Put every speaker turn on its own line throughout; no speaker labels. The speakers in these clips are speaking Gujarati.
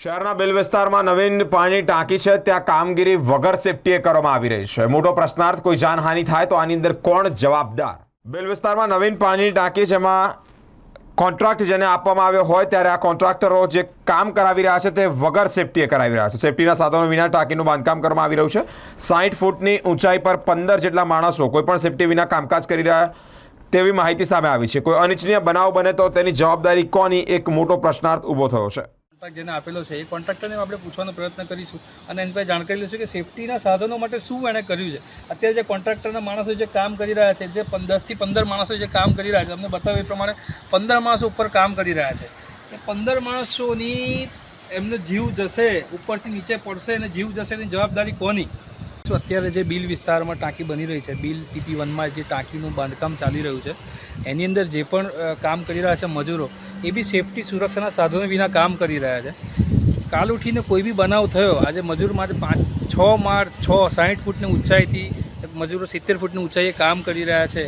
શહેરના બેલ વિસ્તારમાં નવીન પાણી ટાંકી છે. ત્યાં કામગીરી વગર સેફટીએ કરવામાં આવી રહી છે. મોટો પ્રશ્નાર્થ, કોઈ જાનહાનિ થાય તો આની અંદર કોણ જવાબદાર? બેલ વિસ્તારમાં નવીન પાણીની ટાંકી જેમાં કોન્ટ્રાક્ટ જેને આપવામાં આવ્યો હોય ત્યારે આ કોન્ટ્રાક્ટરો જે કામ કરાવી રહ્યા છે તે વગર સેફટીએ કરાવી રહ્યા છે. સેફટીના સાધનો વિના ટાંકીનું બાંધકામ કરવામાં આવી રહ્યું છે. સાઠ ફૂટની ઊંચાઈ પર પંદર જેટલા માણસો કોઈપણ સેફટી વિના કામકાજ કરી રહ્યા તેવી માહિતી સામે આવી છે. કોઈ અનિચ્છનીય બનાવ બને તો તેની જવાબદારી કોની? એક મોટો પ્રશ્નાર્થ ઊભો થયો છે.
કોન્ટ્રાક્ટ જેને આપેલો છે, એ કોન્ટ્રાક્ટરને આપણે પૂછવાનો પ્રયત્ન કરીશું. અને એની પાસે જાણકારી લઈશું કે સેફટીના સાધનો માટે શું એણે કર્યું છે. અત્યારે જે કોન્ટ્રાક્ટરના માણસો જે કામ કરી રહ્યા છે, જે દસથી પંદર માણસો જે કામ કરી રહ્યા છે, તમને બતાવે એ પ્રમાણે પંદર માણસો ઉપર કામ કરી રહ્યા છે. એ પંદર માણસોની એમને જીવ જશે, ઉપરથી નીચે પડશે અને જીવ જશે એની જવાબદારી કોની? અત્યારે જે બિલ વિસ્તારમાં ટાંકી બની રહી છે, બિલ ટીપી વનમાં જે ટાંકીનું બાંધકામ ચાલી રહ્યું છે, એની અંદર જે પણ કામ કરી રહ્યા છે મજૂરો, એ બી સેફટી સુરક્ષાના સાધનો વિના કામ કરી રહ્યા છે. કાલ ઉઠીને કોઈ બી બનાવ થયો, આજે મજૂર માટે પાંચ, છ માળ, છ સાઠ ફૂટની ઊંચાઈથી, મજૂરો સિત્તેર ફૂટની ઊંચાઈએ કામ કરી રહ્યા છે.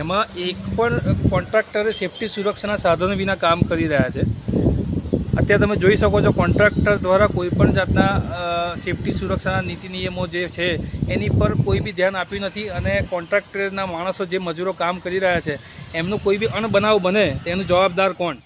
એમાં એક પણ કોન્ટ્રાક્ટરે સેફટી સુરક્ષાના સાધનો વિના કામ કરી રહ્યા છે. અત્યારે તમે જોઈ શકો છો કોન્ટ્રાક્ટર દ્વારા કોઈપણ જાતના સેફટી સુરક્ષાના નીતિ નિયમો જે છે, એની પર કોઈ બી ધ્યાન આપ્યું નથી અને કોન્ટ્રાક્ટરના માણસો જે મજૂરો કામ કરી રહ્યા છે, એમનો કોઈ બી અણબનાવ બને, તેનું જવાબદાર કોણ?